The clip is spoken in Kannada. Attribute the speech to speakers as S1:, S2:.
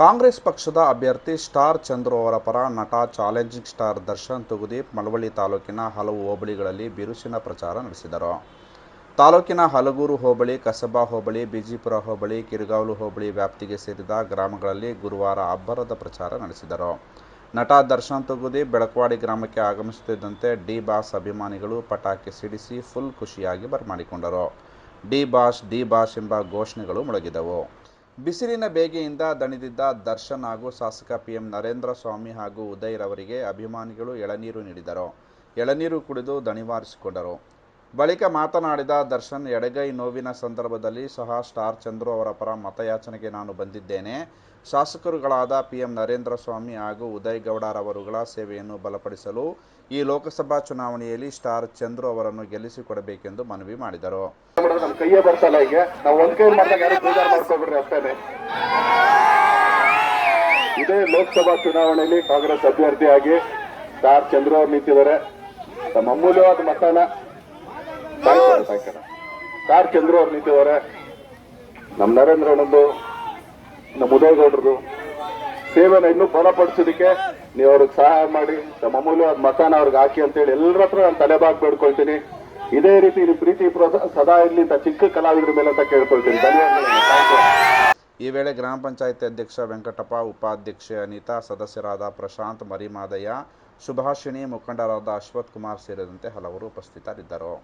S1: ಕಾಂಗ್ರೆಸ್ ಪಕ್ಷದ ಅಭ್ಯರ್ಥಿ ಸ್ಟಾರ್ ಚಂದ್ರು ಅವರ ಪರ ನಟ ಚಾಲೆಂಜಿಂಗ್ ಸ್ಟಾರ್ ದರ್ಶನ್ ತುಗುದೀಪ್, ಮಳವಳ್ಳಿ ತಾಲೂಕಿನ ಹಲವು ಹೋಬಳಿಗಳಲ್ಲಿ ಬಿರುಸಿನ ಪ್ರಚಾರ ನಡೆಸಿದರು. ತಾಲೂಕಿನ ಹಲಗೂರು ಹೋಬಳಿ, ಕಸಬಾ ಹೋಬಳಿ, ಬಿಜಿಪುರ ಹೋಬಳಿ, ಕಿರುಗಾವಲು ಹೋಬಳಿ ವ್ಯಾಪ್ತಿಗೆ ಸೇರಿದ ಗ್ರಾಮಗಳಲ್ಲಿ ಗುರುವಾರ ಅಬ್ಬರದ ಪ್ರಚಾರ ನಡೆಸಿದರು. ನಟ ದರ್ಶನ್ ತುಗುದೀಪ್ ಬೆಳಕವಾಡಿ ಗ್ರಾಮಕ್ಕೆ ಆಗಮಿಸುತ್ತಿದ್ದಂತೆ ಡಿ ಬಾಸ್ ಅಭಿಮಾನಿಗಳು ಪಟಾಕಿ ಸಿಡಿಸಿ ಫುಲ್ ಖುಷಿಯಾಗಿ ಬರಮಾಡಿಕೊಂಡರು. ಡಿ ಬಾಸ್ ಡಿ ಬಾಸ್ ಎಂಬ ಘೋಷಣೆಗಳು ಮೊಳಗಿದವು. ಬಿಸಿಲಿನ ಬೇಗೆಯಿಂದ ದಣಿದಿದ್ದ ದರ್ಶನ್ ಹಾಗೂ ಶಾಸಕ ಪಿಎಂ ನರೇಂದ್ರ ಸ್ವಾಮಿ ಹಾಗೂ ಉದಯ್ ರವರಿಗೆ ಅಭಿಮಾನಿಗಳು ಎಳನೀರು ನೀಡಿದರು. ಎಳನೀರು ಕುಡಿದು ದಣಿವಾರಿಸಿಕೊಂಡರು. ಬಳಿಕ ಮಾತನಾಡಿದ ದರ್ಶನ್, ಎಡಗೈ ನೋವಿನ ಸಂದರ್ಭದಲ್ಲಿ ಸಹ ಸ್ಟಾರ್ ಚಂದ್ರು ಅವರ ಪರ ಮತಯಾಚನೆಗೆ ನಾನು ಬಂದಿದ್ದೇನೆ. ಶಾಸಕರುಗಳಾದ ಪಿಎಂ ನರೇಂದ್ರ ಸ್ವಾಮಿ ಹಾಗೂ ಉದಯ್ ಗೌಡರವರುಗಳ ಸೇವೆಯನ್ನು ಬಲಪಡಿಸಲು ಈ ಲೋಕಸಭಾ ಚುನಾವಣೆಯಲ್ಲಿ ಸ್ಟಾರ್ ಚಂದ್ರು ಅವರನ್ನು ಗೆಲ್ಲಿಸಿಕೊಡಬೇಕೆಂದು ಮನವಿ ಮಾಡಿದರು.
S2: ಇದೇ ಲೋಕಸಭಾ ಚುನಾವಣೆಯಲ್ಲಿ ಕಾಂಗ್ರೆಸ್ ಅಭ್ಯರ್ಥಿಯಾಗಿ ಸ್ಟಾರ್ ಚಂದ್ರು ಅವರು ನಿಂತಿದ್ದಾರೆ. ತಮ್ಮ ಅಮೂಲ್ಯವಾದ ಮತನ ಸಾಯಂಕಾಲ ಚಂದ್ರು ಅವ್ರು ನಿಂತಿದ್ದಾರೆ. ನಮ್ ನರೇಂದ್ರ ಅಣ್ಣಂದು, ನಮ್ಮ ಉದಯಗೌಡ್ರದು. ಸೇವೆನ ಇನ್ನೂ ಬಲಪಡಿಸೋದಕ್ಕೆ ನೀವು ಅವ್ರಿಗೆ ಸಹಾಯ ಮಾಡಿ ತಮ್ಮ ಅಮೂಲ್ಯವಾದ ಮತನ ಅವ್ರಿಗೆ ಹಾಕಿ ಅಂತೇಳಿ ಎಲ್ಲರ ಹತ್ರ ನಾನು ತಲೆಬಾಗ್ ಬೇಡ್ಕೊಳ್ತೀನಿ. ಇದೇ ರೀತಿ ಇಲ್ಲಿ ಪ್ರೀತಿ ಸದಾ ಇರ್ಲಿ ಅಂತ ಚಿಕ್ಕ ಕಲಾವಿದರ ಮೇಲೆ ಅಂತ ಕೇಳ್ಕೊಳ್ತೀನಿ. ಧನ್ಯವಾದಗಳು.
S1: ಈ ವೇಳೆ ಗ್ರಾಮ ಪಂಚಾಯತ್ ಅಧ್ಯಕ್ಷ ವೆಂಕಟಪ್ಪ, ಉಪಾಧ್ಯಕ್ಷೆ ಅನಿತಾ, ಸದಸ್ಯರಾದ ಪ್ರಶಾಂತ್ ಮರಿಮಾದಯ್ಯ, ಸುಭಾಷಿಣಿ ಮುಖಂಡರಾದ ಅಶ್ವಥ್ ಕುಮಾರ್ ಸೇರಿದಂತೆ ಹಲವರು ಉಪಸ್ಥಿತರಿದ್ದರು.